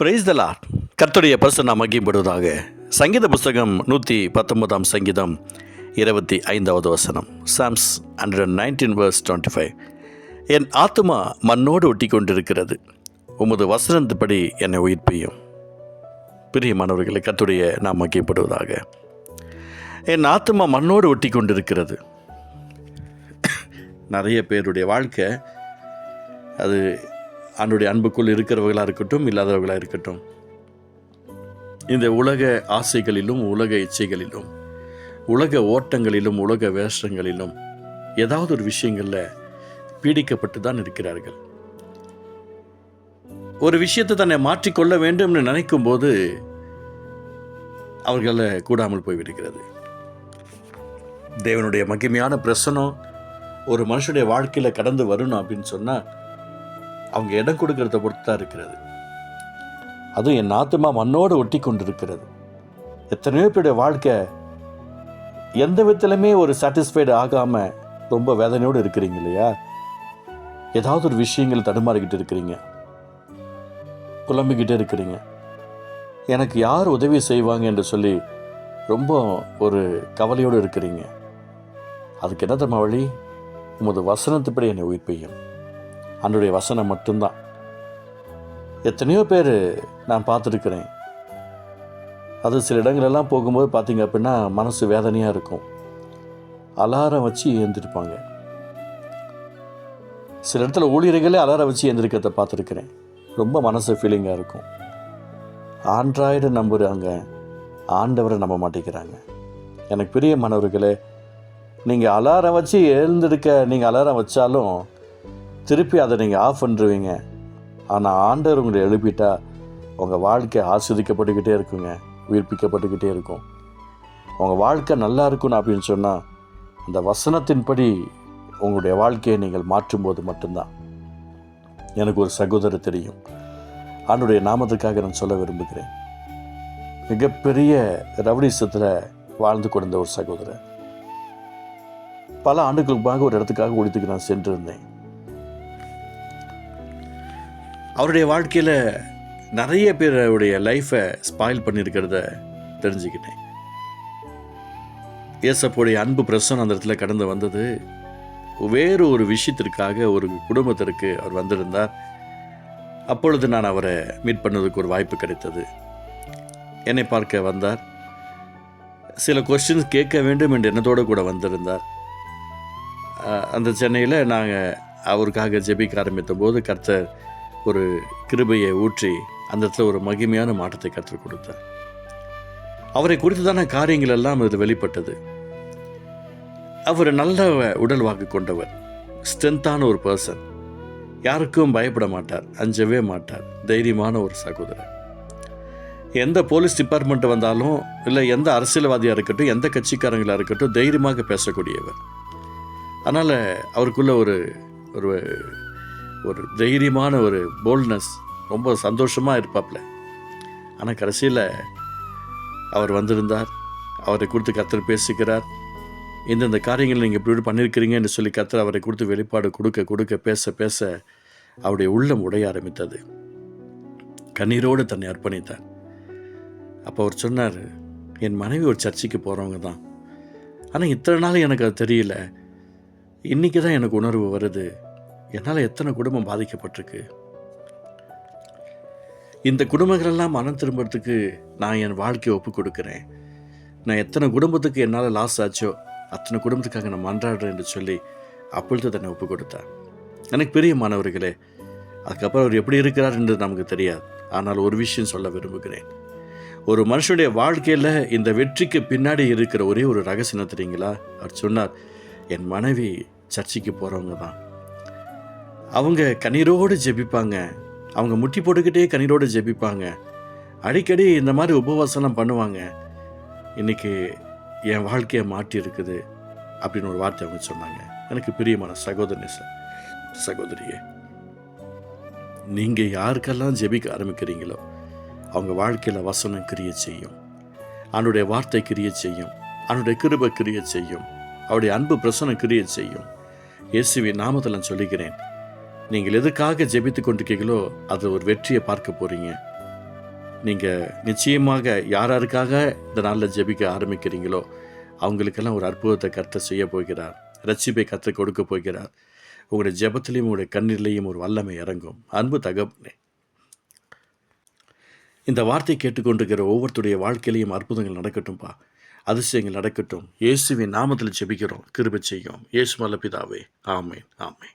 Price தலா கர்த்தருடைய பரிசு மகிம்படுவதாக சங்கீத புஸ்தகம் நூற்றி பத்தொன்பதாம் சங்கீதம் இருபத்தி ஐந்தாவது வசனம் Psalms hundred nineteen verse twenty five என் ஆத்துமா மண்ணோடு ஒட்டி கொண்டிருக்கிறது உமது வசனத்துப்படி என்னை உயிர்ப்பியும். பிரியமானவர்களை கத்துடைய நாம் மகிப்படுவதாக என் ஆத்துமா மண்ணோடு ஒட்டி கொண்டிருக்கிறது நிறைய பேருடைய வாழ்க்கை அது அவனுடைய அன்புக்குள் இருக்கிறவர்களாக இருக்கட்டும் இல்லாதவர்களாக இருக்கட்டும். இந்த உலக ஆசைகளிலும் உலக இச்சைகளிலும் உலக ஓட்டங்களிலும் உலக வேஷங்களிலும் ஏதாவது ஒரு விஷயங்களில் பீடிக்கப்பட்டு தான் இருக்கிறார்கள். ஒரு விஷயத்தை தன்னை மாற்றிக்கொள்ள வேண்டும்னு நினைக்கும் போது அவர்களை கூடாமல் போய்விடுகிறது. தேவனுடைய மகிமையான பிரசனம் ஒரு மனுஷனுடைய வாழ்க்கையில் கடந்து வரணும் அப்படின்னு சொன்னால் அவங்க இடம் கொடுக்கறத பொறுத்து தான் இருக்கிறது. அதுவும் என் ஆத்துமா மண்ணோடு ஒட்டி கொண்டிருக்கிறது எத்தனையோ பேருடைய வாழ்க்கை எந்த விதத்திலுமே ஒரு சாட்டிஸ்ஃபைடு ஆகாமல் ரொம்ப வேதனையோடு இருக்கிறீங்க இல்லையா? ஏதாவது ஒரு விஷயங்கள் தடுமாறிக்கிட்டு இருக்கிறீங்க. புலம்பிக்கிட்டே இருக்கிறீங்க. எனக்கு யார் உதவி செய்வாங்க என்று சொல்லி ரொம்ப ஒரு கவலையோடு இருக்கிறீங்க. அதுக்கு என்ன தம்மா வழி? உமது வசனத்துப்படி என்னை உயிர்ப்பையும் அன்றைய வசனம் மட்டும்தான். எத்தனையோ பேர் நான் பார்த்துருக்கிறேன். அது சில இடங்களெல்லாம் போகும்போது பார்த்தீங்க அப்படின்னா மனசு வேதனையாக இருக்கும். அலாரம் வச்சு ஏந்திருப்பாங்க. சில இடத்துல ஊழியர்களே அலாரம் வச்சு ஏந்திருக்கிறத பார்த்துருக்கிறேன். ரொம்ப மனசு ஃபீலிங்காக இருக்கும். ஆண்ட்ராய்டு நம்புகிறாங்க ஆண்டவரை நம்ப மாட்டேங்கிறாங்க. எனக்கு பெரிய மாணவர்களே நீங்கள் அலாரம் வச்சு எழுந்திருக்க நீங்கள் அலாரம் வச்சாலும் திருப்பி அதை நீங்கள் ஆஃப் பண்ணுருவீங்க. ஆனால் ஆண்டவர் உங்களை எழுப்பிட்டா உங்கள் வாழ்க்கை ஆஸ்வதிக்கப்பட்டுக்கிட்டே இருக்குங்க. உயிர்ப்பிக்கப்பட்டுக்கிட்டே இருக்கும். உங்கள் வாழ்க்கை நல்லா இருக்கணும் அப்படின்னு சொன்னால் அந்த வசனத்தின்படி உங்களுடைய வாழ்க்கையை நீங்கள் மாற்றும்போது மட்டும்தான். எனக்கு ஒரு சகோதரர் தெரியும். ஆண்டுடைய நாமத்துக்காக நான் சொல்ல விரும்புகிறேன். மிகப்பெரிய ரவுடிசத்தில் வாழ்ந்து கொண்டிருந்த ஒரு சகோதரர். பல ஆண்டுகளுக்காக ஒரு இடத்துக்காக ஒழித்துக்கு நான் சென்றிருந்தேன். அவருடைய வாழ்க்கையில் நிறைய பேருடைய லைஃப்பை ஸ்பாயில் பண்ணியிருக்கிறத தெரிஞ்சுக்கிட்டேன். ஏசப்போடைய அன்பு பிரசனம் அந்த இடத்துல கடந்து வந்தது வேறு ஒரு விஷயத்திற்காக ஒரு குடும்பத்திற்கு அவர் வந்திருந்தார். அப்பொழுது நான் அவரை மீட் பண்ணதுக்கு ஒரு வாய்ப்பு கிடைத்தது. என்னை பார்க்க வந்தார். சில கொஸ்டின்ஸ் கேட்க வேண்டும் என்ற எண்ணத்தோடு கூட வந்திருந்தார். அந்த சென்னையில் நாங்கள் அவருக்காக ஜெபிக்க ஆரம்பித்த போது கர்த்தர் ஒரு கிருபையை ஊற்றி அந்த இடத்துல ஒரு மகிமையான மாற்றத்தை கற்றுக் கொடுத்தார். அவரை குறித்ததான காரியங்கள் எல்லாம் இது வெளிப்பட்டது. அவர் நல்ல உடல் வாக்கு கொண்டவர் ஸ்ட்ரென்த்தான ஒரு பர்சன் யாருக்கும் பயப்பட மாட்டார் அஞ்சவே மாட்டார் தைரியமான ஒரு சகோதரர். எந்த போலீஸ் டிபார்ட்மெண்ட் வந்தாலும் இல்லை எந்த அரசியல்வாதியாக இருக்கட்டும் எந்த கட்சிக்காரங்களாக இருக்கட்டும் தைரியமாக பேசக்கூடியவர். அதனால் அவருக்குள்ள ஒரு ஒரு ஒரு தைரியமான ஒரு போல்ட்னஸ் ரொம்ப சந்தோஷமாக இருப்பாப்ல. ஆனால் கடைசியில் அவர் வந்திருந்தார். அவரை கொடுத்து கத்தர் பேசுகிறார். இந்தந்த காரியங்கள் நீங்கள் இப்படி இப்படி பண்ணியிருக்கிறீங்கன்னு சொல்லி கத்தர் அவரை கொடுத்து வெளிப்பாடு கொடுக்க கொடுக்க பேச பேச அவருடைய உள்ளம் உடைய ஆரம்பித்தது. கண்ணீரோடு தன்னை அர்ப்பணித்தார். அப்போ அவர் சொன்னார் என் மனைவி ஒரு சர்ச்சைக்கு போகிறவங்க தான். ஆனால் இத்தனை நாள் எனக்கு அது தெரியல. இன்றைக்கி தான் எனக்கு உணர்வு வருது. என்னால் எத்தனை குடும்பம் பாதிக்கப்பட்டிருக்கு? இந்த குடும்பங்களெல்லாம் மனம் திரும்புறதுக்கு நான் என் வாழ்க்கையை ஒப்பு கொடுக்குறேன். நான் எத்தனை குடும்பத்துக்கு என்னால் லாஸ் ஆச்சோ அத்தனை குடும்பத்துக்காக நான் மன்றாடுறேன் என்று சொல்லி அப்பொழுது தன்னை ஒப்பு கொடுத்தேன். எனக்கு பெரிய மாணவர்களே அதுக்கப்புறம் அவர் எப்படி இருக்கிறார் என்று நமக்கு தெரியாது. ஆனால் ஒரு விஷயம் சொல்ல விரும்புகிறேன். ஒரு மனுஷனுடைய வாழ்க்கையில் இந்த வெற்றிக்கு பின்னாடி இருக்கிற ஒரே ஒரு ரகசியம் தெரியுங்களா? அவர் சொன்னார் என் மனைவி சர்ச்சைக்கு போகிறவங்க தான் அவங்க கண்ணீரோடு ஜெபிப்பாங்க. அவங்க முட்டி போட்டுக்கிட்டே கண்ணீரோடு ஜெபிப்பாங்க. அடிக்கடி இந்த மாதிரி உபவாசம்லாம் பண்ணுவாங்க. இன்னைக்கு என் வாழ்க்கையை மாற்றி இருக்குது அப்படின்னு ஒரு வார்த்தை அவங்க சொன்னாங்க. எனக்கு பிரியமான சகோதரனே சார் சகோதரியே நீங்கள் யாருக்கெல்லாம் ஜெபிக்க ஆரம்பிக்கிறீங்களோ அவங்க வாழ்க்கையில் வசனம் கிரிய செய்யும். அவனுடைய வார்த்தை கிரிய செய்யும். அவனுடைய கிருபை கிரிய செய்யும். அவருடைய அன்பு பிரசனம் கிரிய செய்யும். இயேசுவின் நாமத்தில் நான் சொல்லிக்கிறேன் நீங்கள் எதுக்காக ஜெபித்து கொண்டிருக்கீங்களோ அது ஒரு வெற்றியை பார்க்க போறீங்க. நீங்கள் நிச்சயமாக யார் யாருக்காக இந்த நாளில் ஜெபிக்க ஆரம்பிக்கிறீங்களோ அவங்களுக்கெல்லாம் ஒரு அற்புதத்தை கற்று செய்ய போகிறார். ரட்சிப்பை கற்றுக் கொடுக்க போகிறார். உங்களுடைய ஜெபத்திலையும் உங்களுடைய கண்ணீர்லையும் ஒரு வல்லமை இறங்கும். அன்பு தகப்பனே. இந்த வார்த்தை கேட்டுக்கொண்டிருக்கிற ஒவ்வொருத்தருடைய வாழ்க்கையிலையும் அற்புதங்கள் நடக்கட்டும்பா. அதிசயங்கள் நடக்கட்டும். இயேசுவின் நாமத்தில் ஜெபிக்கிறோம். கிருபை செய்யும். இயேசு மல்ல பிதாவே ஆமேன். ஆமேன்.